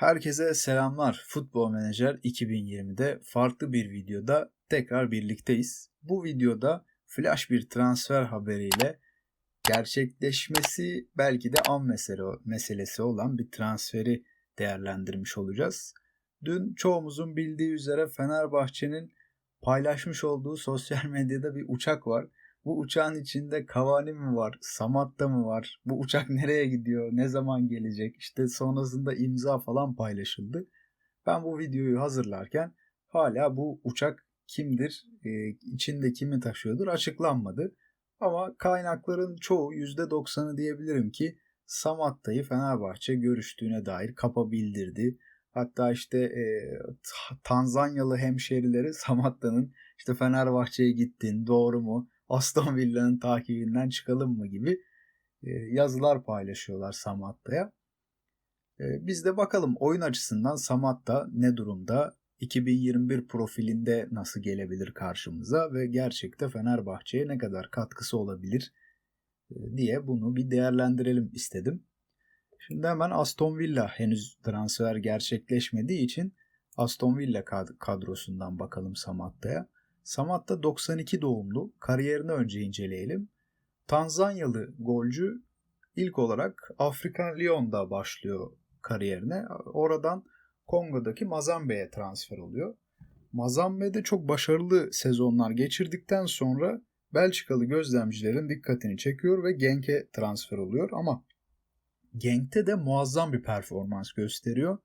Herkese selamlar. Futbol Menajer 2020'de farklı bir videoda tekrar birlikteyiz. Bu videoda flash bir transfer haberiyle gerçekleşmesi belki de an mesele, meselesi olan bir transferi değerlendirmiş olacağız. Dün çoğumuzun bildiği üzere Fenerbahçe'nin paylaşmış olduğu sosyal medyada bir uçak var. Bu uçağın içinde Cavani mi var, Samatta mı var, bu uçak nereye gidiyor, ne zaman gelecek, işte sonrasında imza falan paylaşıldı. Ben bu videoyu hazırlarken hala bu uçak kimdir, e, içinde kimi taşıyordur açıklanmadı. Ama kaynakların çoğu %90'ı diyebilirim ki Samatta'yı Fenerbahçe görüştüğüne dair kapa bildirdi. Hatta işte e, Tanzanyalı hemşerileri Samatta'nın işte Fenerbahçe'ye gittin doğru mu? Aston Villa'nın takibinden çıkalım mı gibi e, yazılar paylaşıyorlar Samatta'ya. E, biz de bakalım oyun açısından Samatta ne durumda? 2021 profilinde nasıl gelebilir karşımıza ve gerçekte Fenerbahçe'ye ne kadar katkısı olabilir e, diye bunu bir değerlendirelim istedim. Şimdi hemen Aston Villa henüz transfer gerçekleşmediği için Aston Villa kadrosundan bakalım Samatta'ya. Samatta 92 doğumlu. Kariyerini önce inceleyelim. Tanzanyalı golcü ilk olarak Afrika Lyon'da başlıyor kariyerine. Oradan Kongo'daki Mazambe'ye transfer oluyor. Mazambe'de çok başarılı sezonlar geçirdikten sonra Belçikalı gözlemcilerin dikkatini çekiyor ve Genk'e transfer oluyor ama Genk'te de muazzam bir performans gösteriyor.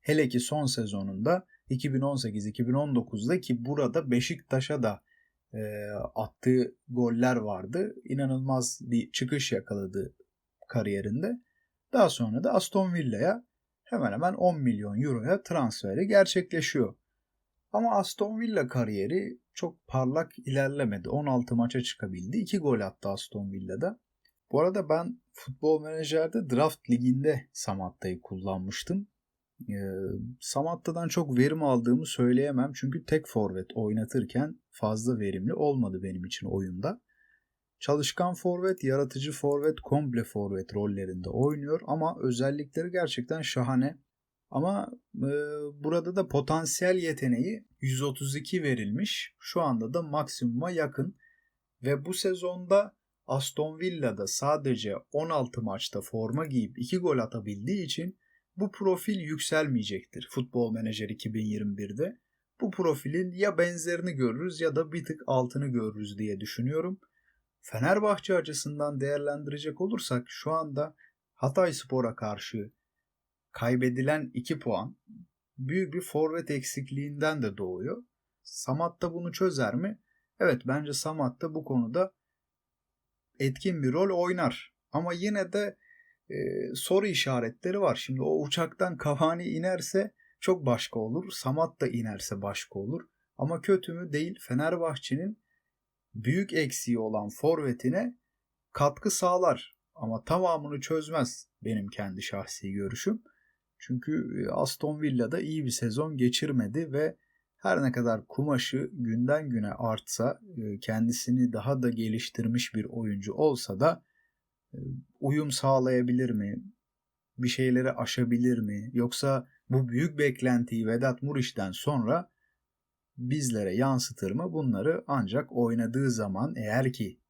Hele ki son sezonunda 2018-2019'da ki burada Beşiktaş'a da e, attığı goller vardı. İnanılmaz bir çıkış yakaladı kariyerinde. Daha sonra da Aston Villa'ya hemen hemen 10 milyon euroya transferi gerçekleşiyor. Ama Aston Villa kariyeri çok parlak ilerlemedi. 16 maça çıkabildi. 2 gol attı Aston Villa'da. Bu arada ben futbol menajerde draft liginde Samatta'yı kullanmıştım. Ee, Samatta'dan çok verim aldığımı söyleyemem. Çünkü tek forvet oynatırken fazla verimli olmadı benim için oyunda. Çalışkan forvet, yaratıcı forvet, komple forvet rollerinde oynuyor ama özellikleri gerçekten şahane. Ama e, burada da potansiyel yeteneği 132 verilmiş. Şu anda da maksimuma yakın. Ve bu sezonda Aston Villa'da sadece 16 maçta forma giyip 2 gol atabildiği için bu profil yükselmeyecektir Futbol Menajer 2021'de. Bu profilin ya benzerini görürüz ya da bir tık altını görürüz diye düşünüyorum. Fenerbahçe açısından değerlendirecek olursak şu anda Hatay Spor'a karşı kaybedilen 2 puan büyük bir forvet eksikliğinden de doğuyor. Samat da bunu çözer mi? Evet bence Samat da bu konuda etkin bir rol oynar. Ama yine de e, soru işaretleri var. Şimdi o uçaktan Cavani inerse çok başka olur. Samat da inerse başka olur. Ama kötü mü değil Fenerbahçe'nin büyük eksiği olan forvetine katkı sağlar. Ama tamamını çözmez benim kendi şahsi görüşüm. Çünkü Aston Villa'da iyi bir sezon geçirmedi ve her ne kadar kumaşı günden güne artsa, kendisini daha da geliştirmiş bir oyuncu olsa da uyum sağlayabilir mi? Bir şeyleri aşabilir mi? Yoksa bu büyük beklentiyi Vedat Muriç'ten sonra bizlere yansıtır mı? Bunları ancak oynadığı zaman eğer ki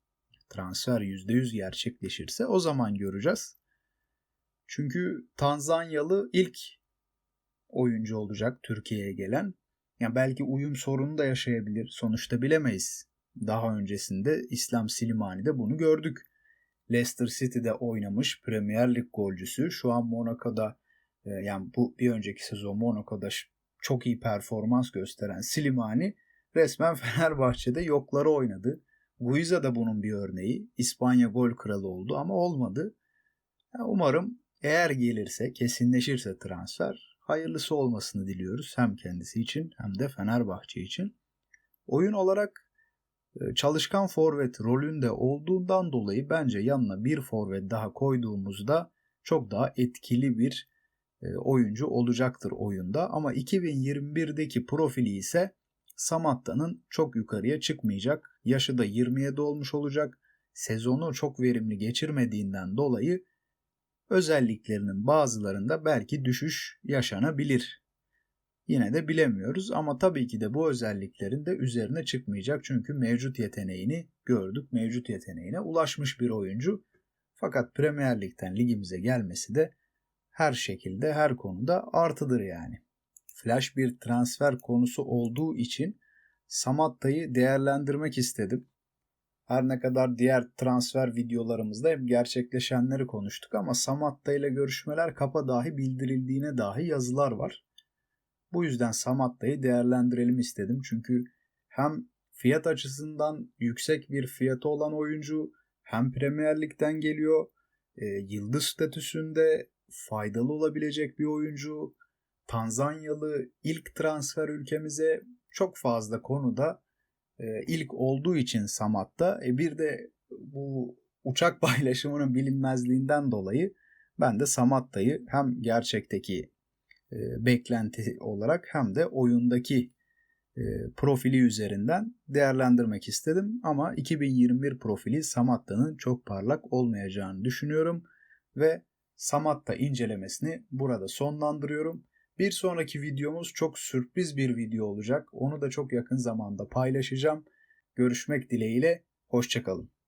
transfer %100 gerçekleşirse o zaman göreceğiz. Çünkü Tanzanyalı ilk oyuncu olacak Türkiye'ye gelen. Yani belki uyum sorunu da yaşayabilir. Sonuçta bilemeyiz. Daha öncesinde İslam Silimani'de bunu gördük. Leicester City'de oynamış Premier Lig golcüsü. Şu an Monaco'da e, yani bu bir önceki sezon Monaco'da çok iyi performans gösteren Slimani resmen Fenerbahçe'de yokları oynadı. Guiza da bunun bir örneği. İspanya gol kralı oldu ama olmadı. Yani umarım eğer gelirse, kesinleşirse transfer hayırlısı olmasını diliyoruz. Hem kendisi için hem de Fenerbahçe için. Oyun olarak çalışkan forvet rolünde olduğundan dolayı bence yanına bir forvet daha koyduğumuzda çok daha etkili bir e, oyuncu olacaktır oyunda. Ama 2021'deki profili ise Samatta'nın çok yukarıya çıkmayacak. Yaşı da 27 olmuş olacak. Sezonu çok verimli geçirmediğinden dolayı özelliklerinin bazılarında belki düşüş yaşanabilir. Yine de bilemiyoruz ama tabii ki de bu özelliklerin de üzerine çıkmayacak çünkü mevcut yeteneğini gördük. Mevcut yeteneğine ulaşmış bir oyuncu. Fakat Premier Lig'den ligimize gelmesi de her şekilde her konuda artıdır yani. Flash bir transfer konusu olduğu için Samatta'yı değerlendirmek istedim. Her ne kadar diğer transfer videolarımızda hep gerçekleşenleri konuştuk ama Samatta ile görüşmeler kapa dahi bildirildiğine dahi yazılar var. Bu yüzden Samatta'yı değerlendirelim istedim. Çünkü hem fiyat açısından yüksek bir fiyatı olan oyuncu hem Premier Lig'den geliyor. E, yıldız statüsünde faydalı olabilecek bir oyuncu. Tanzanyalı ilk transfer ülkemize çok fazla konuda e, ilk olduğu için Samat'ta e, bir de bu uçak paylaşımının bilinmezliğinden dolayı ben de Samatta'yı hem gerçekteki beklenti olarak hem de oyundaki e, profili üzerinden değerlendirmek istedim. Ama 2021 profili Samatta'nın çok parlak olmayacağını düşünüyorum ve Samatta incelemesini burada sonlandırıyorum. Bir sonraki videomuz çok sürpriz bir video olacak. Onu da çok yakın zamanda paylaşacağım. Görüşmek dileğiyle, hoşçakalın.